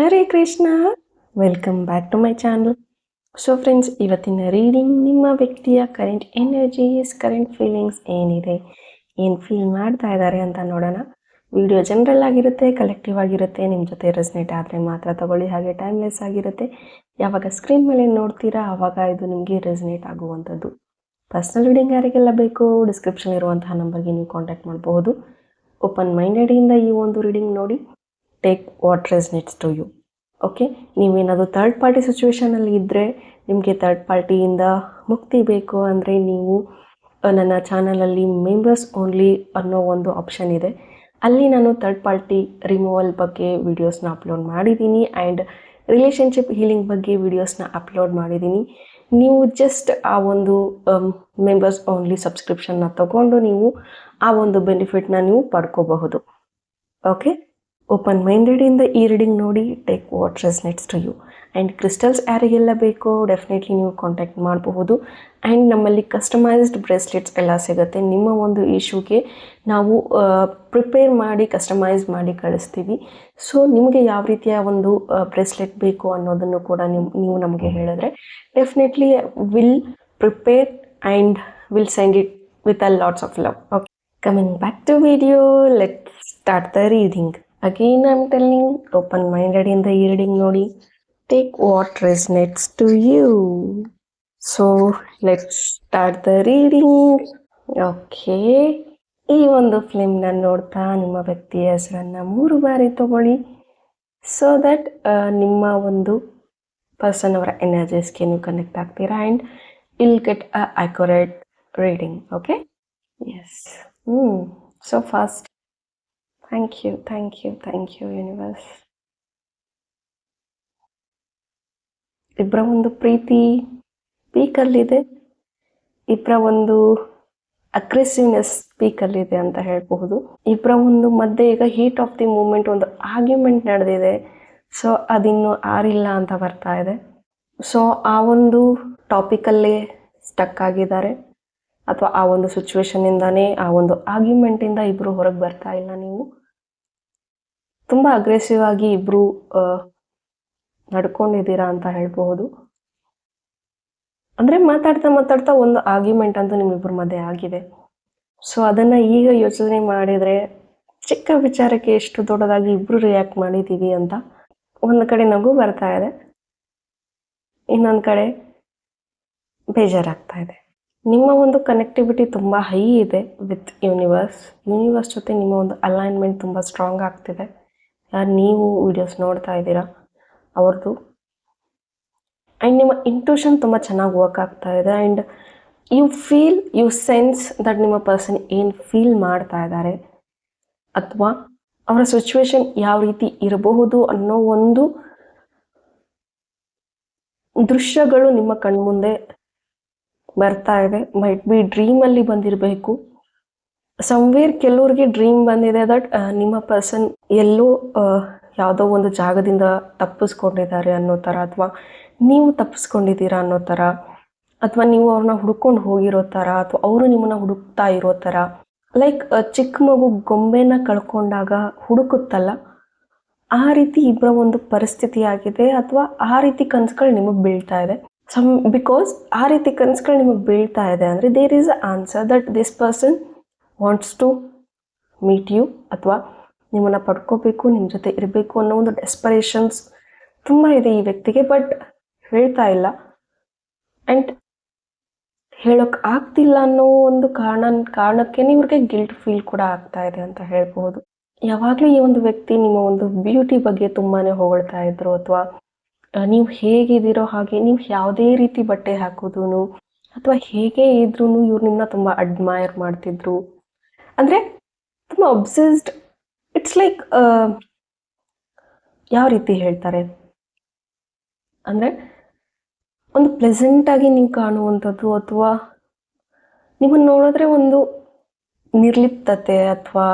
Hare Krishna. Welcome back to my channel so friends ಇವತ್ತಿನ reading ನಿಮ್ಮ ವ್ಯಕ್ತಿಯ current energies current feelings ಏನಿದೆ? ಏನು ಫೀಲ್ ಮಾಡ್ತಾ ಇದ್ದಾರೆ ಅಂತ ನೋಡೋಣ. ವಿಡಿಯೋ ಜನರಲ್ ಆಗಿರುತ್ತೆ ಕಲೆಕ್ಟಿವ್ ಆಗಿರುತ್ತೆ ನಿಮ್ಮ ಜೊತೆ ರೆಸ್ನೇಟ್ ಆದರೆ ಮಾತ್ರ ತಗೊಳ್ಳಿ, ಹಾಗೆ ಟೈಮ್ಲೆಸ್ ಆಗಿರುತ್ತೆ. ಯಾವಾಗ ಸ್ಕ್ರೀನ್ ಮೇಲೆ ನೋಡ್ತೀರಾ ಆವಾಗ ಇದು ನಿಮಗೆ ರೆಸ್ನೇಟ್ ಆಗುವಂಥದ್ದು. ಪರ್ಸ್ನಲ್ ರೀಡಿಂಗ್ ಯಾರಿಗೆಲ್ಲ ಬೇಕು ಡಿಸ್ಕ್ರಿಪ್ಷನ್ ಇರುವಂತಹ ನಂಬರ್ಗೆ ನೀವು ಕಾಂಟ್ಯಾಕ್ಟ್ ಮಾಡಬಹುದು. ಓಪನ್ ಮೈಂಡೆಡಿಂದ ಈ ಒಂದು ರೀಡಿಂಗ್ ನೋಡಿ. Take what resonates to you okay ನೀವೇನಾದರೂ ಥರ್ಡ್ ಪಾರ್ಟಿ ಸಿಚುವೇಷನಲ್ಲಿ ಇದ್ದರೆ ನಿಮಗೆ ಥರ್ಡ್ ಪಾರ್ಟಿಯಿಂದ ಮುಕ್ತಿ ಬೇಕು ಅಂದರೆ ನೀವು ನನ್ನ ಚಾನಲಲ್ಲಿ ಮೆಂಬರ್ಸ್ ಓನ್ಲಿ ಅನ್ನೋ ಒಂದು ಆಪ್ಷನ್ ಇದೆ. ಅಲ್ಲಿ ನಾನು ಥರ್ಡ್ ಪಾರ್ಟಿ ರಿಮೂವಲ್ ಬಗ್ಗೆ ವೀಡಿಯೋಸ್ನ ಅಪ್ಲೋಡ್ ಮಾಡಿದ್ದೀನಿ ಆ್ಯಂಡ್ ರಿಲೇಷನ್ಶಿಪ್ ಹೀಲಿಂಗ್ ಬಗ್ಗೆ ವೀಡಿಯೋಸ್ನ ಅಪ್ಲೋಡ್ ಮಾಡಿದ್ದೀನಿ. ನೀವು ಜಸ್ಟ್ ಆ ಒಂದು ಮೆಂಬರ್ಸ್ ಓನ್ಲಿ ಸಬ್ಸ್ಕ್ರಿಪ್ಷನ್ನ ತಗೊಂಡು ನೀವು ಆ ಒಂದು ಬೆನಿಫಿಟ್ನ ನೀವು ಪಡ್ಕೋಬಹುದು. ಓಕೆ ಓಪನ್ ಮೈಂಡೆಡಿಂದ ಈ ರೀಡಿಂಗ್ ನೋಡಿ take what resonates to you and crystals ಯಾರಿಗೆಲ್ಲ ಬೇಕೋ ಡೆಫಿನೆಟ್ಲಿ ನೀವು ಕಾಂಟ್ಯಾಕ್ಟ್ ಮಾಡಬಹುದು. ಆ್ಯಂಡ್ ನಮ್ಮಲ್ಲಿ ಕಸ್ಟಮೈಸ್ಡ್ ಬ್ರೇಸ್ಲೆಟ್ಸ್ ಎಲ್ಲ ಸಿಗುತ್ತೆ. ನಿಮ್ಮ ಒಂದು ಇಶ್ಯೂಗೆ ನಾವು ಪ್ರಿಪೇರ್ ಮಾಡಿ ಕಸ್ಟಮೈಸ್ ಮಾಡಿ ಕಳಿಸ್ತೀವಿ. ಸೊ ನಿಮಗೆ ಯಾವ ರೀತಿಯ ಒಂದು ಬ್ರೇಸ್ಲೆಟ್ ಬೇಕು ಅನ್ನೋದನ್ನು ಕೂಡ ನೀವು ನೀವು ನಮಗೆ ಹೇಳಿದ್ರೆ definitely will prepare and will send it with a lots of love okay coming back to video let start the reading again am telling open minded ಇಂದ ಈ ರೀಡಿಂಗ್ ನೋಡಿ take what resonates to you so let start the reading okay ಈ ಒಂದು ಫಿಲ್ಮ್ನ ನೋಡ್ತಾ ನಿಮ್ಮ ವ್ಯಕ್ತಿಯ ಹೆಸರನ್ನು ಮೂರು ಬಾರಿ ತಗೊಳ್ಳಿ. ಸೊ ದಟ್ ನಿಮ್ಮ ಒಂದು ಪರ್ಸನ್ ಅವರ ಎನರ್ಜೀಸ್ಗೆ ನೀವು ಕನೆಕ್ಟ್ ಆಗ್ತೀರಾ and I'll get a accurate reading okay yes hmm so fast thank you, thank you, thank you, universe ಇಬ್ಬರ ಒಂದು ಪ್ರೀತಿ ಪೀಕಲ್ಲಿದೆ ಇಬ್ಬರ ಒಂದು ಅಗ್ರೆಸಿವ್ನೆಸ್ ಪೀಕಲ್ಲಿದೆ ಅಂತ ಹೇಳಬಹುದು. ಇಬ್ಬರ ಒಂದು ಮಧ್ಯೆ ಈಗ ಹೀಟ್ ಆಫ್ ದಿ ಮೂಮೆಂಟ್ ಒಂದು ಆರ್ಗ್ಯುಮೆಂಟ್ ನಡೆದಿದೆ. ಸೊ ಅದಿನ್ನು ಆರಿಲ್ಲ ಅಂತ ಬರ್ತಾ ಇದೆ. ಸೊ ಆ ಒಂದು ಟಾಪಿಕಲ್ಲೇ ಸ್ಟಕ್ ಆಗಿದ್ದಾರೆ. ಅಥವಾ ಆ ಒಂದು ಸಿಚುವೇಶನ್ನಿಂದಾನೇ ಆ ಒಂದು ಆರ್ಗ್ಯುಮೆಂಟಿಂದ ಇಬ್ಬರು ಹೊರಗೆ ಬರ್ತಾ ಇಲ್ಲ ನೀವು. ತುಂಬ ಅಗ್ರೆಸಿವ್ ಆಗಿ ಇಬ್ರು ನಡ್ಕೊಂಡಿದ್ದೀರಾ ಅಂತ ಹೇಳ್ಬಹುದು. ಅಂದರೆ ಮಾತಾಡ್ತಾ ಮಾತಾಡ್ತಾ ಒಂದು ಆರ್ಗ್ಯುಮೆಂಟ್ ಅಂತೂ ನಿಮ್ಮಿಬ್ಬರ ಮಧ್ಯೆ ಆಗಿದೆ. ಸೊ ಅದನ್ನು ಈಗ ಯೋಚನೆ ಮಾಡಿದರೆ ಚಿಕ್ಕ ವಿಚಾರಕ್ಕೆ ಎಷ್ಟು ದೊಡ್ಡದಾಗಿ ಇಬ್ರು ರಿಯಾಕ್ಟ್ ಮಾಡಿದ್ದೀವಿ ಅಂತ ಒಂದು ಕಡೆ ನಗು ಬರ್ತಾ ಇದೆ. ಇನ್ನೊಂದು ಕಡೆ ಬೇಜಾರಾಗ್ತಾ ಇದೆ. ನಿಮ್ಮ ಒಂದು ಕನೆಕ್ಟಿವಿಟಿ ತುಂಬ ಹೈ ಇದೆ ವಿತ್ ಯೂನಿವರ್ಸ್ ಯೂನಿವರ್ಸ್ ಜೊತೆ ನಿಮ್ಮ ಒಂದು ಅಲೈನ್ಮೆಂಟ್ ತುಂಬ ಸ್ಟ್ರಾಂಗ್ ಆಗ್ತಿದೆ. ಯಾರು ನೀವು ವಿಡಿಯೋಸ್ ನೋಡ್ತಾ ಇದ್ದೀರಾ? ಅವ್ರದ್ದು ಆ್ಯಂಡ್ ನಿಮ್ಮ ಇಂಟ್ಯೂಷನ್ ತುಂಬ ಚೆನ್ನಾಗಿ ವರ್ಕ್ ಆಗ್ತಾ ಇದೆ. And you feel you sense that ನಿಮ್ಮ ಪರ್ಸನ್ ಏನು ಫೀಲ್ ಮಾಡ್ತಾ ಇದ್ದಾರೆ. ಅಥವಾ ಅವರ ಸಿಚುವೇಶನ್ ಯಾವ ರೀತಿ ಇರಬಹುದು ಅನ್ನೋ ಒಂದು ದೃಶ್ಯಗಳು ನಿಮ್ಮ ಕಣ್ಮುಂದೆ ಬರ್ತಾ ಇದೆ. ಮೈಟ್ ಬಿ ಡ್ರೀಮಲ್ಲಿ ಬಂದಿರಬೇಕು. ಸಮ್ವೇರ್ ಕೆಲವ್ರಿಗೆ ಡ್ರೀಮ್ ಬಂದಿದೆ ದಟ್ ನಿಮ್ಮ ಪರ್ಸನ್ ಎಲ್ಲೋ ಯಾವುದೋ ಒಂದು ಜಾಗದಿಂದ ತಪ್ಪಿಸ್ಕೊಂಡಿದ್ದಾರೆ ಅನ್ನೋ ಥರ ಅಥವಾ ನೀವು ತಪ್ಪಿಸ್ಕೊಂಡಿದ್ದೀರಾ ಅನ್ನೋ ಥರ, ಅಥವಾ ನೀವು ಅವ್ರನ್ನ ಹುಡ್ಕೊಂಡು ಹೋಗಿರೋ ಥರ, ಅಥವಾ ಅವರು ನಿಮ್ಮನ್ನ ಹುಡುಕ್ತಾ ಇರೋ ಥರ ಲೈಕ್ ಚಿಕ್ಕ ಮಗು ಗೊಂಬೆನ ಕಳ್ಕೊಂಡಾಗ ಹುಡುಕುತ್ತಲ್ಲ, ಆ ರೀತಿ ಇಬ್ಬರ ಒಂದು ಪರಿಸ್ಥಿತಿ ಆಗಿದೆ ಅಥವಾ ಆ ರೀತಿ ಕನಸುಗಳು ನಿಮಗೆ ಬೀಳ್ತಾ ಇದೆ. ಸಮ್ ಬಿಕಾಸ್ ಆ ರೀತಿ ಕನಸುಗಳು ನಿಮಗೆ ಬೀಳ್ತಾ ಇದೆ ಅಂದರೆ there is a answer that this person wants to meet you ಅಥವಾ ನಿಮ್ಮನ್ನು ಪಡ್ಕೋಬೇಕು ನಿಮ್ಮ ಜೊತೆ ಇರಬೇಕು ಅನ್ನೋ ಒಂದು ಡೆಸ್ಪರೇಷನ್ಸ್ ತುಂಬ ಇದೆ ಈ ವ್ಯಕ್ತಿಗೆ ಬಟ್ ಹೇಳ್ತಾ ಇಲ್ಲ. ಆ್ಯಂಡ್ ಹೇಳೋಕೆ ಆಗ್ತಿಲ್ಲ ಅನ್ನೋ ಒಂದು ಕಾರಣ, ಕಾರಣಕ್ಕೆ ಇವ್ರಿಗೆ ಗಿಲ್ಟ್ ಫೀಲ್ ಕೂಡ ಆಗ್ತಾ ಇದೆ ಅಂತ ಹೇಳ್ಬೋದು ಯಾವಾಗಲೂ ಈ ಒಂದು ವ್ಯಕ್ತಿ ನಿಮ್ಮ ಒಂದು ಬ್ಯೂಟಿ ಬಗ್ಗೆ ತುಂಬಾ ಹೊಗಳ್ತಾ ಇದ್ರು ಅಥವಾ ನೀವು ಹೇಗಿದ್ದೀರೋ ಹಾಗೆ, ನೀವು ಯಾವುದೇ ರೀತಿ ಬಟ್ಟೆ ಹಾಕೋದು ಅಥವಾ ಹೇಗೆ ಇದ್ರೂ ಇವ್ರು ನಿಮ್ಮನ್ನ ತುಂಬ ಅಡ್ಮೈರ್ ಮಾಡ್ತಿದ್ರು. ಅಂದರೆ ತುಂಬ ಒಬ್ಸೆಸ್ಡ್ ಇಟ್ಸ್ ಲೈಕ್ ಯಾವ ರೀತಿ ಹೇಳ್ತಾರೆ? ಅಂದರೆ ಒಂದು ಪ್ಲೆಸೆಂಟಾಗಿ ನೀವು ಕಾಣುವಂಥದ್ದು ಅಥವಾ ನಿಮ್ಮನ್ನು ನೋಡಿದ್ರೆ ಒಂದು ನಿರ್ಲಿಪ್ತತೆ ಅಥವಾ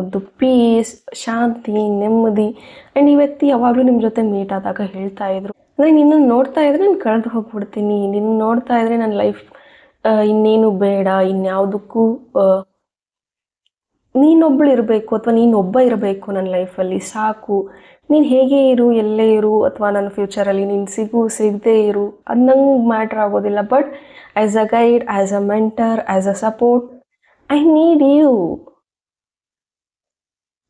ಒಂದು ಪೀಸ್ ಶಾಂತಿ, ನೆಮ್ಮದಿ. ಆ್ಯಂಡ್ ಈ ವ್ಯಕ್ತಿ ಯಾವಾಗಲೂ ನಿಮ್ಮ ಜೊತೆ ಮೀಟ್ ಆದಾಗ ಹೇಳ್ತಾ ಇದ್ರು. ಅಂದರೆ ನಿನ್ನನ್ನು ನೋಡ್ತಾ ಇದ್ರೆ ನಾನು ಕಳೆದು ಹೋಗ್ಬಿಡ್ತೀನಿ. ನಿನ್ನ ನೋಡ್ತಾ ಇದ್ರೆ ನನ್ನ ಲೈಫ್ ಇನ್ನೇನು ಬೇಡ, ಇನ್ಯಾವುದಕ್ಕೂ ನೀನೊಬ್ಳು ಇರಬೇಕು ಅಥವಾ ನೀನೊಬ್ಬ ಇರಬೇಕು ನನ್ನ ಲೈಫಲ್ಲಿ, ಸಾಕು. ನೀನು ಹೇಗೆ ಇರು, ಎಲ್ಲೇ ಇರು ಅಥವಾ ನನ್ನ ಫ್ಯೂಚರಲ್ಲಿ ನೀನು ಸಿಗು, ಸಿಗದೆ ಇರು, ಅದು ನಂಗೆ ಮ್ಯಾಟ್ರ್ ಆಗೋದಿಲ್ಲ. But as a guide as a mentor as a support, I need you.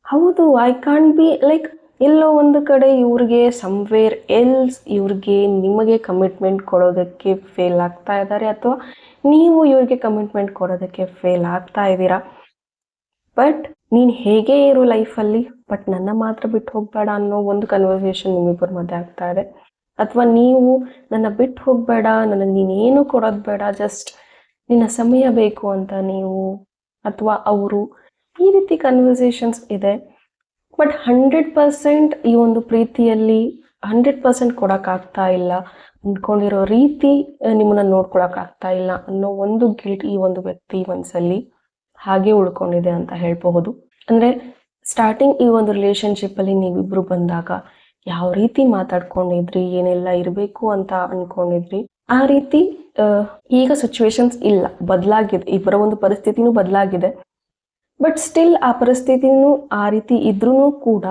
ಹೌದು, ಐ ಕಾಂಟ್ ಬಿ, ಲೈಕ್ ಎಲ್ಲೋ ಒಂದು ಕಡೆ ಇವ್ರಿಗೆ ಸಮ್ವೇರ್ ಎಲ್ಸ್ ಇವ್ರಿಗೆ ನಿಮಗೆ ಕಮಿಟ್ಮೆಂಟ್ ಕೊಡೋದಕ್ಕೆ ಫೇಲ್ ಆಗ್ತಾ ಇದ್ದಾರೆ ಅಥವಾ ನೀವು ಇವ್ರಿಗೆ ಕಮಿಟ್ಮೆಂಟ್ ಕೊಡೋದಕ್ಕೆ ಫೇಲ್ ಆಗ್ತಾ ಇದ್ದೀರಾ. ಬಟ್ ನೀನು ಹೇಗೆ ಇರು ಲೈಫಲ್ಲಿ ಬಟ್ ನನ್ನ ಮಾತ್ರ ಬಿಟ್ಟು ಹೋಗಬೇಡ ಅನ್ನೋ ಒಂದು ಕನ್ವರ್ಸೇಷನ್ ನಿಮ್ಮಿಬ್ಬರ ಮಧ್ಯೆ ಆಗ್ತಾ ಇದೆ. ಅಥವಾ ನೀವು ನನ್ನ ಬಿಟ್ಟು ಹೋಗಬೇಡ ನನಗೆ ನೀನೇನು ಕೊಡೋದು ಬೇಡ ಜಸ್ಟ್ ನಿನ್ನ ಸಮಯ ಬೇಕು ಅಂತ ನೀವು, ಅಥವಾ ಅವರು, ಈ ರೀತಿ ಕನ್ವರ್ಸೇಷನ್ಸ್ ಇದೆ. ಬಟ್ ಹಂಡ್ರೆಡ್ ಪರ್ಸೆಂಟ್ ಈ ಒಂದು ಪ್ರೀತಿಯಲ್ಲಿ ಹಂಡ್ರೆಡ್ ಪರ್ಸೆಂಟ್ ಕೊಡೋಕ್ಕಾಗ್ತಾ ಇಲ್ಲ. ಅಂದ್ಕೊಂಡಿರೋ ರೀತಿ ನಿಮ್ಮನ್ನ ನೋಡ್ಕೊಳಕ್ಕಾಗ್ತಾ ಇಲ್ಲ ಅನ್ನೋ ಒಂದು ಗಿಲ್ಟ್ ಈ ಒಂದು ವ್ಯಕ್ತಿ ಮನಸ್ಸಲ್ಲಿ ಹಾಗೆ ಉಳ್ಕೊಂಡಿದೆ ಅಂತ ಹೇಳಬಹುದು. ಅಂದ್ರೆ ಸ್ಟಾರ್ಟಿಂಗ್ ಈ ಒಂದು ರಿಲೇಶನ್ಶಿಪ್ ಅಲ್ಲಿ ನೀವಿಬ್ರು ಬಂದಾಗ ಯಾವ ರೀತಿ ಮಾತಾಡ್ಕೊಂಡಿದ್ರಿ, ಏನೆಲ್ಲ ಇರಬೇಕು ಅಂತ ಅನ್ಕೊಂಡಿದ್ರಿ, ಆ ರೀತಿ ಈಗ ಸಿಚುವೇಶನ್ಸ್ ಇಲ್ಲ. ಬದಲಾಗಿದೆ. ಇಬ್ಬರ ಒಂದು ಪರಿಸ್ಥಿತಿನೂ ಬದಲಾಗಿದೆ. ಬಟ್ ಸ್ಟಿಲ್ ಆ ಪರಿಸ್ಥಿತಿನೂ ಆ ರೀತಿ ಇದ್ರೂ ಕೂಡ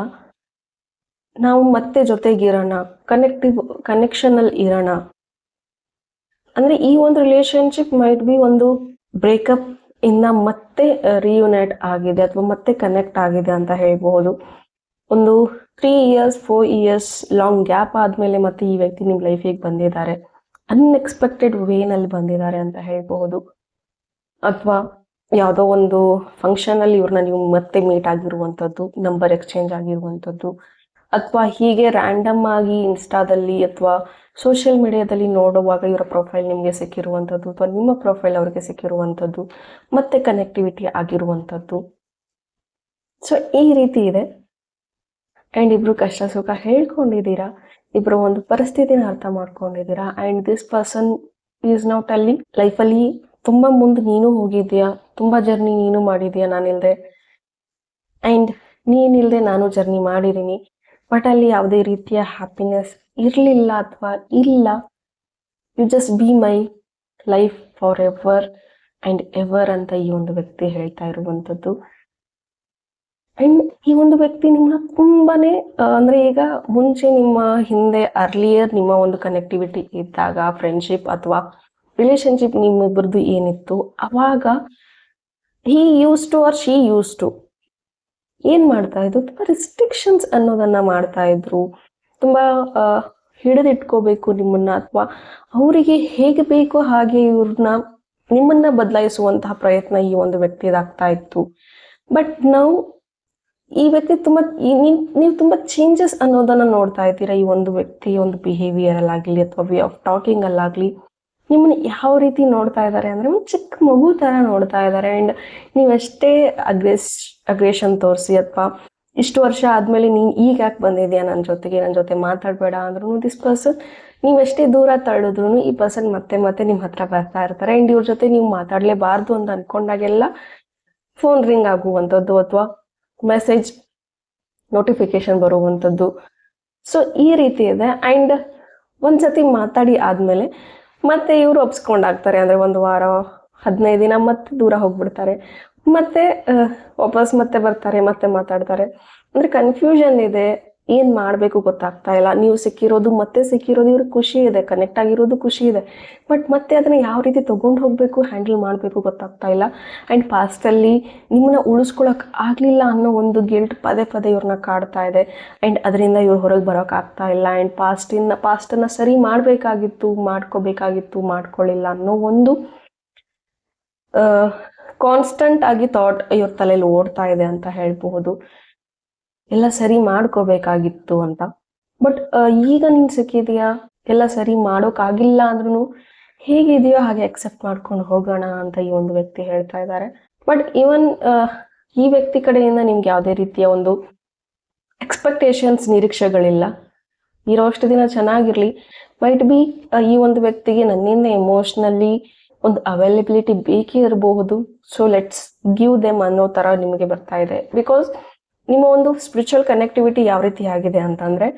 ನಾವು ಮತ್ತೆ ಜೊತೆಗಿರೋಣ ಕನೆಕ್ಟಿವ್ ಕನೆಕ್ಷನಲ್ಲಿ ಇರೋಣ. ಅಂದ್ರೆ ಈ ಒಂದು ರಿಲೇಶನ್ಶಿಪ್ ಮೈಟ್ ಬಿ ಒಂದು ಬ್ರೇಕಪ್ ಇಂದ ಮತ್ತೆ ರಿಯುನೈಟ್ ಆಗಿದೆ ಅಥವಾ ಮತ್ತೆ ಕನೆಕ್ಟ್ ಆಗಿದೆ ಅಂತ ಹೇಳ್ಬಹುದು. ಒಂದು three years four years long gap ಆದಮೇಲೆ ಮತ್ತೆ ಈ ವ್ಯಕ್ತಿ ನಿಮ್ಮ ಲೈಫಿಗೆ ಬಂದಿದ್ದಾರೆ? ಅನ್ಎಕ್ಸ್ಪೆಕ್ಟೆಡ್ ವೇನಲ್ಲಿ ಬಂದಿದ್ದಾರೆ ಅಂತ ಹೇಳ್ಬಹುದು. ಅಥವಾ ಯಾವುದೋ ಒಂದು ಫಂಕ್ಷನ್ ಅಲ್ಲಿ ಇವ್ರನ್ನ ನೀವು ಮತ್ತೆ ಮೀಟ್ ಆಗಿರುವಂತದ್ದು ನಂಬರ್ ಎಕ್ಸ್ಚೇಂಜ್ ಆಗಿರುವಂಥದ್ದು. ಅಥವಾ ಹೀಗೆ ರ್ಯಾಂಡಮ್ ಆಗಿ ಇನ್ಸ್ಟಾದಲ್ಲಿ ಅಥವಾ ಸೋಷಿಯಲ್ ಮೀಡಿಯಾದಲ್ಲಿ ನೋಡುವಾಗ ಇವರ ಪ್ರೊಫೈಲ್ ನಿಮಗೆ ಸಿಕ್ಕಿರುವಂಥದ್ದು ಅಥವಾ ನಿಮ್ಮ ಪ್ರೊಫೈಲ್ ಅವರಿಗೆ ಸಿಕ್ಕಿರುವಂಥದ್ದು, ಮತ್ತೆ ಕನೆಕ್ಟಿವಿಟಿ ಆಗಿರುವಂಥದ್ದು. ಸೊ ಈ ರೀತಿ ಇದೆ. ಆ್ಯಂಡ್ ಇಬ್ರು ಕಷ್ಟ ಸುಖ ಹೇಳ್ಕೊಂಡಿದ್ದೀರಾ ಇಬ್ಬರು ಒಂದು ಪರಿಸ್ಥಿತಿನ ಅರ್ಥ ಮಾಡ್ಕೊಂಡಿದ್ದೀರಾ and this person is not ಅಲ್ಲಿ ಲೈಫಲ್ಲಿ ತುಂಬ ಮುಂದೆ ನೀನು ಹೋಗಿದ್ಯಾ ತುಂಬ ಜರ್ನಿ ನೀನು ಮಾಡಿದ್ಯಾ ನಾನಿಲ್ದೆ. ಆ್ಯಂಡ್ ನೀನಿಲ್ದೆ ನಾನು ಜರ್ನಿ ಮಾಡಿದ್ದೀನಿ. ಬಟ್ ಅಲ್ಲಿ ಯಾವುದೇ ರೀತಿಯ ಹ್ಯಾಪಿನೆಸ್ ಇರಲಿಲ್ಲ ಅಥವಾ ಇಲ್ಲ. You just be my life for ever and ever ಅಂತ ಈ ಒಂದು ವ್ಯಕ್ತಿ ಹೇಳ್ತಾ ಇರುವಂಥದ್ದು. ಆ್ಯಂಡ್ ಈ ಒಂದು ವ್ಯಕ್ತಿ ನಿಮ್ಮನ್ನ ತುಂಬಾನೇ ಅಂದರೆ ಈಗ ಮುಂಚೆ ನಿಮ್ಮ ಹಿಂದೆ ಅರ್ಲಿಯರ್ ನಿಮ್ಮ ಒಂದು ಕನೆಕ್ಟಿವಿಟಿ ಇದ್ದಾಗ ಫ್ರೆಂಡ್ಶಿಪ್ ಅಥವಾ ರಿಲೇಶನ್ಶಿಪ್ ನಿಮ್ಮಿಬ್ಬರದ್ದು ಏನಿತ್ತು, ಅವಾಗ he used to or she used to ಏನ್ ಮಾಡ್ತಾ ಇದ್ರು? ತುಂಬಾ ರಿಸ್ಟ್ರಿಕ್ಷನ್ಸ್ ಅನ್ನೋದನ್ನ ಮಾಡ್ತಾ ಇದ್ರು. ತುಂಬಾ ಹಿಡಿದಿಟ್ಕೋಬೇಕು ನಿಮ್ಮನ್ನ ಅಥವಾ ಅವರಿಗೆ ಹೇಗೆ ಬೇಕೋ ಹಾಗೆ ಇವ್ರನ್ನ, ನಿಮ್ಮನ್ನ ಬದಲಾಯಿಸುವಂತಹ ಪ್ರಯತ್ನ ಈ ಒಂದು ವ್ಯಕ್ತಿದಾಗ್ತಾ ಇತ್ತು. ಬಟ್ ನಾವು ಈ ವ್ಯಕ್ತಿ ತುಂಬಾ ನೀವು ತುಂಬಾ ಚೇಂಜಸ್ ಅನ್ನೋದನ್ನ ನೋಡ್ತಾ ಇದ್ದೀರಾ ಈ ಒಂದು ವ್ಯಕ್ತಿ ಒಂದು ಬಿಹೇವಿಯರ್ ಅಲ್ಲಾಗ್ಲಿ ಅಥವಾ ವೇ ಆಫ್ ಟಾಕಿಂಗ್ ಅಲ್ಲಾಗ್ಲಿ? ನಿಮ್ಮನ್ನ ಯಾವ ರೀತಿ ನೋಡ್ತಾ ಇದ್ದಾರೆ ಅಂದ್ರೆ ಒಂದು ಚಿಕ್ಕ ಮಗು ತರ ನೋಡ್ತಾ ಇದ್ದಾರೆ ಅಂಡ್ ನೀವೆಷ್ಟೇ ಅಗ್ರೆಸ್, ಅಗ್ರೆಷನ್ ತೋರಿಸಿ ಅಥವಾ ಇಷ್ಟು ವರ್ಷ ಆದ್ಮೇಲೆ ನೀನ್ ಈಗ ಯಾಕೆ ಬಂದಿದ್ಯಾ ನನ್ನ ಜೊತೆಗೆ ನನ್ನ ಜೊತೆ ಮಾತಾಡಬೇಡ ಅಂದ್ರೂ ದಿಸ್ ಪರ್ಸನ್ ನೀವೆಷ್ಟೇ ದೂರ ತಳ್ಳಿದ್ರು ಈ ಪರ್ಸನ್ ಮತ್ತೆ ಮತ್ತೆ ನಿಮ್ಮ ಹತ್ರ ಬರ್ತಾ ಇರ್ತಾರೆ. ಅಂಡ್ ಇವ್ರ ಜೊತೆ ನೀವು ಮಾತಾಡಲೇಬಾರ್ದು ಅಂತ ಅನ್ಕೊಂಡಾಗೆಲ್ಲ ಫೋನ್ ರಿಂಗ್ ಆಗುವಂಥದ್ದು ಅಥವಾ ಮೆಸೇಜ್ ನೋಟಿಫಿಕೇಶನ್ ಬರುವಂಥದ್ದು. ಸೊ ಈ ರೀತಿ ಇದೆ. ಆ್ಯಂಡ್ ಒಂದ್ಸತಿ ಮಾತಾಡಿ ಆದಮೇಲೆ ಮತ್ತೆ ಇವರು ಒಪ್ಸ್ಕೊಂಡಾಗ್ತಾರೆ, ಅಂದರೆ ಒಂದು ವಾರ, ಹದಿನೈದು ದಿನ ಮತ್ತೆ ದೂರ ಹೋಗ್ಬಿಡ್ತಾರೆ. ಮತ್ತೆ ವಾಪಸ್ ಮತ್ತೆ ಬರ್ತಾರೆ, ಮತ್ತೆ ಮಾತಾಡ್ತಾರೆ. ಅಂದರೆ ಕನ್ಫ್ಯೂಷನ್ ಇದೆ. ಏನು ಮಾಡಬೇಕು ಗೊತ್ತಾಗ್ತಾ ಇಲ್ಲ. ನೀವು ಸಿಕ್ಕಿರೋದು ಮತ್ತೆ ಸಿಕ್ಕಿರೋದು, ಇವ್ರಿಗೆ ಖುಷಿ ಇದೆ ಕನೆಕ್ಟ್ ಆಗಿರೋದು ಖುಷಿ ಇದೆ. ಬಟ್ ಮತ್ತೆ ಅದನ್ನ ಯಾವ ರೀತಿ ತಗೊಂಡು ಹೋಗಬೇಕು ಹ್ಯಾಂಡಲ್ ಮಾಡಬೇಕು ಗೊತ್ತಾಗ್ತಾ ಇಲ್ಲ. ಆ್ಯಂಡ್ ಪಾಸ್ಟಲ್ಲಿ ನಿಮ್ಮನ್ನ ಉಳಿಸ್ಕೊಳಕ್ ಆಗಲಿಲ್ಲ ಅನ್ನೋ ಒಂದು ಗಿಲ್ಟ್ ಪದೇ ಪದೇ ಇವ್ರನ್ನ ಕಾಡ್ತಾ ಇದೆ. ಆ್ಯಂಡ್ ಅದರಿಂದ ಇವ್ರು ಹೊರಗೆ ಬರೋಕ್ಕಾಗ್ತಾ ಆಗ್ತಾ ಇಲ್ಲ. ಆ್ಯಂಡ್ ಪಾಸ್ಟಿನ ಪಾಸ್ಟನ್ನು ಸರಿ ಮಾಡಬೇಕಾಗಿತ್ತು, ಮಾಡ್ಕೋಬೇಕಾಗಿತ್ತು ಮಾಡ್ಕೊಳ್ಳಿಲ್ಲ ಅನ್ನೋ ಒಂದು ಕಾನ್ಸ್ಟಂಟ್ ಆಗಿ ಥಾಟ್ ಇವ್ರ ತಲೆಯಲ್ಲಿ ಓಡ್ತಾ ಇದೆ ಅಂತ ಹೇಳ್ಬಹುದು. ಎಲ್ಲ ಸರಿ ಮಾಡ್ಕೋಬೇಕಾಗಿತ್ತು ಅಂತ. ಬಟ್ ಈಗ ನೀನ್ ಸಿಕ್ಕಿದೀಯಾ? ಎಲ್ಲ ಸರಿ ಮಾಡೋಕಾಗಿಲ್ಲ ಅಂದ್ರೂ ಹೇಗಿದೆಯೋ ಹಾಗೆ ಅಕ್ಸೆಪ್ಟ್ ಮಾಡ್ಕೊಂಡು ಹೋಗೋಣ ಅಂತ ಈ ಒಂದು ವ್ಯಕ್ತಿ ಹೇಳ್ತಾ ಇದ್ದಾರೆ ಬಟ್ ಇವನ್ ಈ ವ್ಯಕ್ತಿ ಕಡೆಯಿಂದ ನಿಮ್ಗೆ ಯಾವುದೇ ರೀತಿಯ ಒಂದು ಎಕ್ಸ್ಪೆಕ್ಟೇಷನ್ಸ್ ನಿರೀಕ್ಷೆಗಳಿಲ್ಲ. ಇರೋಷ್ಟು ದಿನ ಚೆನ್ನಾಗಿರ್ಲಿ. ಮೈಟ್ ಬಿ ಈ ಒಂದು ವ್ಯಕ್ತಿಗೆ ನನ್ನಿಂದ ಎಮೋಷ್ನಲಿ ಒಂದು ಅವೈಲೇಬಿಲಿಟಿ ಬೇಕೇ ಇರಬಹುದು. ಸೊ ಲೆಟ್ಸ್ ಗಿವ್ ದೆಮ್ ಅನ್ನೋ ತರ ನಿಮಗೆ ಬರ್ತಾ ಇದೆ. ಬಿಕಾಸ್ ನಿಮ್ಮ ಒಂದು ಸ್ಪಿರಿಚುವಲ್ ಕನೆಕ್ಟಿವಿಟಿ ಯಾವ ರೀತಿ ಆಗಿದೆ ಅಂತಂದ್ರೆ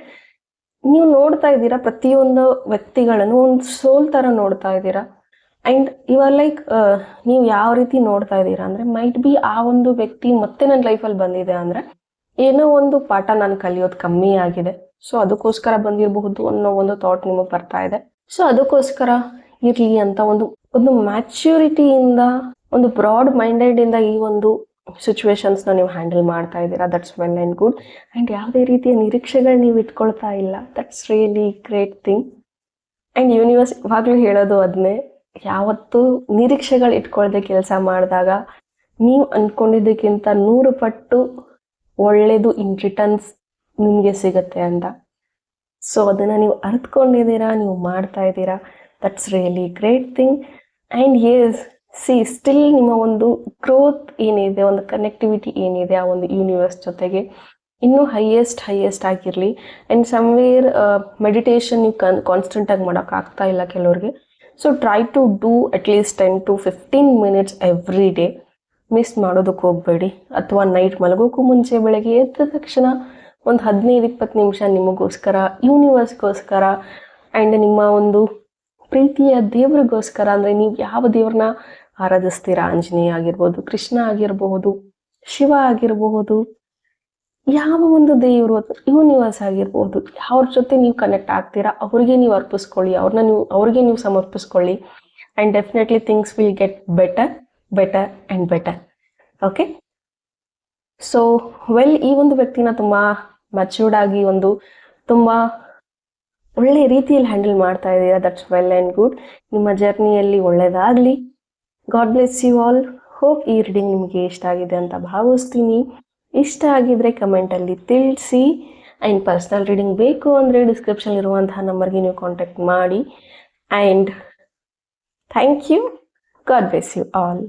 ನೀವು ನೋಡ್ತಾ ಇದ್ದೀರಾ ಪ್ರತಿಯೊಂದು ವ್ಯಕ್ತಿಗಳನ್ನು, ಒಂದು ಸೋಲ್ ಥರ ನೋಡ್ತಾ ಇದ್ದೀರಾ? ಅಂಡ್ ಯು ಆರ್ ಲೈಕ್ ನೀವು ಯಾವ ರೀತಿ ನೋಡ್ತಾ ಇದ್ದೀರಾ ಅಂದ್ರೆ ಮೈಟ್ ಬಿ ಆ ಒಂದು ವ್ಯಕ್ತಿ ಮತ್ತೆ ನನ್ನ ಲೈಫಲ್ಲಿ ಬಂದಿದೆ ಅಂದರೆ, ಏನೋ ಒಂದು ಪಾಠ ನಾನು ಕಲಿಯೋದು ಕಮ್ಮಿ ಆಗಿದೆ. ಸೊ ಅದಕ್ಕೋಸ್ಕರ ಬಂದಿರಬಹುದು ಅನ್ನೋ ಒಂದು ಥಾಟ್ ನಿಮಗೆ ಬರ್ತಾ ಇದೆ. ಸೊ ಅದಕ್ಕೋಸ್ಕರ ಇರಲಿ ಅಂತ ಒಂದು ಒಂದು ಮ್ಯಾಚ್ಯೂರಿಟಿಯಿಂದ ಒಂದು ಬ್ರಾಡ್ ಮೈಂಡೆಡ್ ಇಂದ ಈ ಒಂದು ಸಿಚುವೇಶನ್ಸ್ನ ನೀವು ಹ್ಯಾಂಡಲ್ ಮಾಡ್ತಾ ಇದ್ದೀರಾ that's well and good and ಯಾವುದೇ ರೀತಿಯ ನಿರೀಕ್ಷೆಗಳು ನೀವು ಇಟ್ಕೊಳ್ತಾ ಇಲ್ಲ that's really great thing and universe ಇವಾಗಲೂ ಹೇಳೋದು ಅದನ್ನೇ ಯಾವತ್ತೂ ನಿರೀಕ್ಷೆಗಳು ಇಟ್ಕೊಳ್ಳದೆ ಕೆಲಸ ಮಾಡಿದಾಗ, ನೀವು ಅಂದ್ಕೊಂಡಿದ್ದಕ್ಕಿಂತ ನೂರು ಪಟ್ಟು ಒಳ್ಳೆಯದು ಇನ್ ರಿಟರ್ನ್ಸ್ ನಿಮಗೆ ಸಿಗುತ್ತೆ ಅಂತ. ಸೊ ಅದನ್ನು ನೀವು ಅರ್ತ್ಕೊಂಡಿದ್ದೀರಾ, ನೀವು ಮಾಡ್ತಾ ಇದ್ದೀರಾ that's really great thing and yes see still ನಿಮ್ಮ ಒಂದು ಗ್ರೋತ್ ಏನಿದೆ, ಒಂದು ಕನೆಕ್ಟಿವಿಟಿ ಏನಿದೆ ಆ ಒಂದು ಯೂನಿವರ್ಸ್ ಜೊತೆಗೆ ಇನ್ನೂ ಹೈಯೆಸ್ಟ್ ಹೈಯೆಸ್ಟ್ ಆಗಿರಲಿ. ಆ್ಯಂಡ್ ಸಮ್ವೇರ್ ಮೆಡಿಟೇಷನ್ ನೀವು ಕನ್ ಕಾನ್ಸ್ಟೆಂಟಾಗಿ ಮಾಡೋಕ್ಕಾಗ್ತಾ ಇಲ್ಲ ಕೆಲವ್ರಿಗೆ. So try to do at least ten to fifteen minutes every day miss ಮಾಡೋದಕ್ಕೆ ಹೋಗಬೇಡಿ. ಅಥವಾ ನೈಟ್ ಮಲಗೋಕ್ಕೂ ಮುಂಚೆ ಬೆಳಗ್ಗೆ ಎದ್ದ ತಕ್ಷಣ ಒಂದು ಹದಿನೈದು, ಇಪ್ಪತ್ತು ನಿಮಿಷ ನಿಮಗೋಸ್ಕರ ಯೂನಿವರ್ಸ್ಗೋಸ್ಕರ ಆ್ಯಂಡ್ ನಿಮ್ಮ ಒಂದು ಪ್ರೀತಿಯ ದೇವರಿಗೋಸ್ಕರ, ಅಂದರೆ ನೀವು ಯಾವ ದೇವ್ರನ್ನ ಆರಾಧಿಸ್ತೀರಾ ಆಂಜನೇಯ ಆಗಿರ್ಬೋದು, ಕೃಷ್ಣ ಆಗಿರಬಹುದು ಶಿವ ಆಗಿರಬಹುದು ಯಾವ ಒಂದು ದೇವರು ಯೂನಿವರ್ಸ್ ಆಗಿರ್ಬೋದು, ಅವ್ರ ಜೊತೆ ನೀವು ಕನೆಕ್ಟ್ ಆಗ್ತೀರಾ, ಅವ್ರಿಗೆ ನೀವು ಅರ್ಪಿಸ್ಕೊಳ್ಳಿ, ಅವ್ರನ್ನ ನೀವು, ಅವ್ರಿಗೆ ನೀವು ಸಮರ್ಪಿಸ್ಕೊಳ್ಳಿ and definitely things will get better better and better okay so well ಈ ಒಂದು ವ್ಯಕ್ತಿನ ತುಂಬ ಮೆಚ್ಯೂರ್ಡ್ ಆಗಿ ಒಂದು ತುಂಬ ಒಳ್ಳೆ ರೀತಿಯಲ್ಲಿ ಹ್ಯಾಂಡಲ್ ಮಾಡ್ತಾ ಇದ್ದೀರಾ ದಟ್ಸ್ ವೆಲ್ ಆ್ಯಂಡ್ ಗುಡ್ ನಿಮ್ಮ ಜರ್ನಿಯಲ್ಲಿ ಒಳ್ಳೆಯದಾಗಲಿ God bless you all. Hope ಈ ರೀಡಿಂಗ್ ನಿಮಗೆ ಇಷ್ಟ ಆಗಿದೆ ಅಂತ ಭಾವಿಸ್ತೀನಿ. ಇಷ್ಟ ಆಗಿದ್ರೆ ಕಮೆಂಟಲ್ಲಿ ತಿಳಿಸಿ. ಆ್ಯಂಡ್ ಪರ್ಸ್ನಲ್ ರೀಡಿಂಗ್ ಬೇಕು ಅಂದರೆ ಡಿಸ್ಕ್ರಿಪ್ಷನ್ ಇರುವಂತಹ ನಂಬರ್ಗೆ ನೀವು ಕಾಂಟ್ಯಾಕ್ಟ್ ಮಾಡಿ. And thank you God bless you all